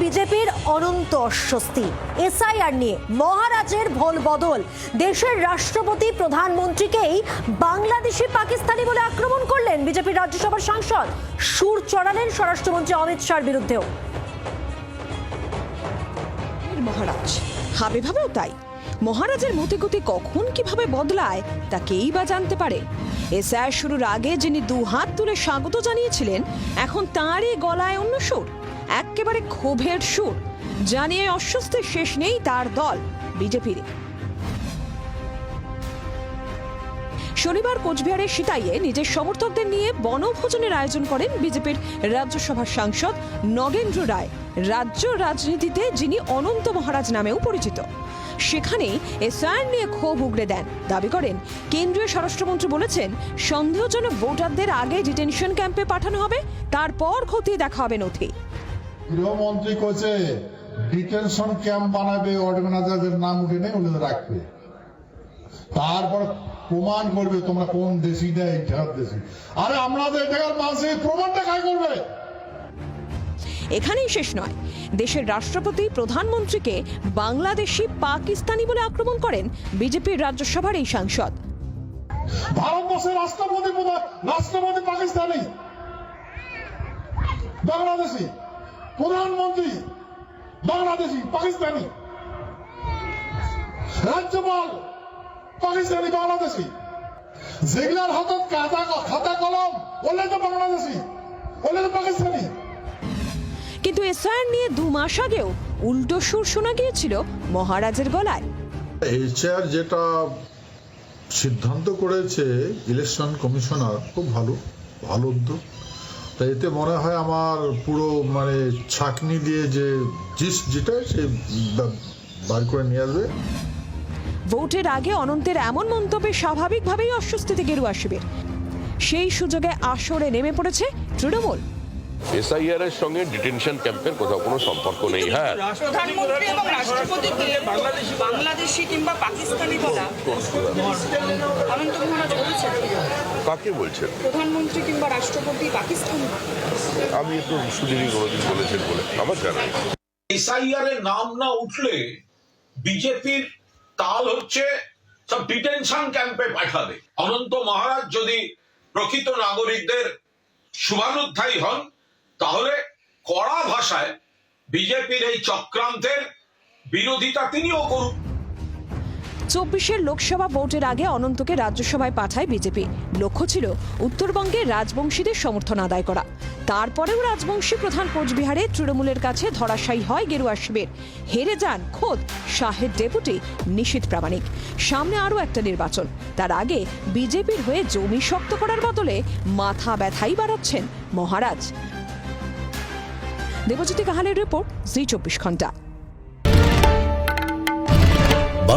বিজেপির অনন্ত অস্বস্তি। এসআইআর নিয়ে মহারাজের ভোল বদল। দেশের রাষ্ট্রপতি, প্রধানমন্ত্রীকেই বাংলাদেশি পাকিস্তানি বলে আক্রমণ করলেন বিজেপির রাজ্যসভার সাংসদ। সুর চড়ালেন স্বরাষ্ট্রমন্ত্রী অমিত শাহর বিরুদ্ধেও। মহারাজ, হাবে ভাবেও তাই। মহারাজের মতিগতি কখন কীভাবে বদলায় তা কেই বা জানতে পারে। এসআর শুরুর আগে যিনি দু হাত তুলে স্বাগত জানিয়েছিলেন, এখন তাঁরই গলায় অন্য সুর। একেবারে ক্ষোভের সুর। জানিয়ে অস্বস্তির শেষ নেই তার দল, বিজেপির। শনিবার কোচবিহারের সিতাইয়ে নিজের সমর্থকদের নিয়ে বনভোজনের আয়োজন করেন বিজেপির রাজ্যসভার সাংসদ নগেন্দ্র রায়, রাজ্য রাজনীতিতে যিনি অনন্ত মহারাজ নামেও পরিচিত। সেখানেই এসআইআর নিয়ে ক্ষোভ উগড়ে দেন। দাবি করেন, কেন্দ্রীয় স্বরাষ্ট্রমন্ত্রী বলেছেন, সন্দেহজনক ভোটারদের আগে ডিটেনশন ক্যাম্পে পাঠানো হবে, তারপর খতিয়ে দেখা হবে নথি। গৃহমন্ত্রী কইছে ডিটেনশন ক্যাম্প বানাবে অর্গানাইজারদের নাম উঠে নেই ওগুলো রাখবে। তারপর প্রমাণ করবে তোমরা কোন দেশি না এই দেশি। আরে আমাদের ঠেকার মানুষের প্রমাণটা কাজ করবে? এখানেই শেষ নয়। দেশের রাষ্ট্রপতি প্রধানমন্ত্রীকে বাংলাদেশি পাকিস্তানি বলে আক্রমণ করেন বিজেপির রাজ্যসভার এই সাংসদ। ভারতবর্ষের রাষ্ট্রপতি রাষ্ট্রপতি পাকিস্তানি বাংলাদেশি। প্রধানমন্ত্রী বাংলাদেশি পাকিস্তানি রাজ্যপাল পাকিস্তানি বাংলাদেশি। যেগুলার হাতত খাতা খাতা কলম ওলে তো বাংলাদেশি ওলে তো পাকিস্তানি। কিন্তু এসআইআর নিয়ে দু মাস আগেও উল্টো সুর শোনা গিয়েছিল মহারাজের গলায়। এইচআর যেটা সিদ্ধান্ত করেছে ইলেকশন কমিশনার খুব ভালো ভালো উদ্যোগ। তা এতে মনে হয় আমার পুরো মানে ছাকনি দিয়ে যে জিস যেটা সে বার করে নিয়ে আসবে ভোটের আগে অনন্তের এমন মন্তব্যে স্বাভাবিকভাবেই অস্বস্তিতে গেরুয়া শিবির সেই সুযোগে আসরে নেমে পড়েছে তৃণমূল এসআইআর এর সঙ্গে ডিটেনশন ক্যাম্পের কোথাও কোনো সম্পর্ক নেই হ্যাঁ প্রধানমন্ত্রী এবং রাষ্ট্রপতিকে বাংলাদেশি কিংবা পাকিস্তানি বলা অনন্ত মহারাজ বলেছেন কাকে বলছেন? প্রধানমন্ত্রী কিংবা রাষ্ট্রপতি পাকিস্তানি আমি তো সুদিনই কোনোদিন বলেছেন বলে। আমার জানা এসআইআর এর নাম না উঠলে বিজেপির তাল হচ্ছে সব ডিটেনশন ক্যাম্পে পাঠাবে। অনন্ত মহারাজ যদি প্রকৃত নাগরিকদের শুভানুধ্যায়ী হন তাহলে কড়া ভাষায় বিজেপির এই চক্রান্তের বিরোধিতা তিনিও করুন চব্বিশের লোকসভা ভোটের আগে অনন্তকে রাজ্যসভায় পাঠায় বিজেপি। লক্ষ্য ছিল উত্তরবঙ্গে রাজবংশীদের সমর্থন আদায় করা। তারপরেও রাজবংশী প্রধান কোচবিহারে তৃণমূলের কাছে ধরাশায়ী হয় গেরুয়া শিবির। হেরে যান খোদ শাহের ডেপুটি নিশীত প্রামাণিক। সামনে আরও একটা নির্বাচন। তার আগে বিজেপির হয়ে জমি শক্ত করার বদলে মাথা ব্যথাই বাড়াচ্ছেন মহারাজ। দেবজ্যোতি কাহালের রিপোর্ট, জি চব্বিশ ঘণ্টা।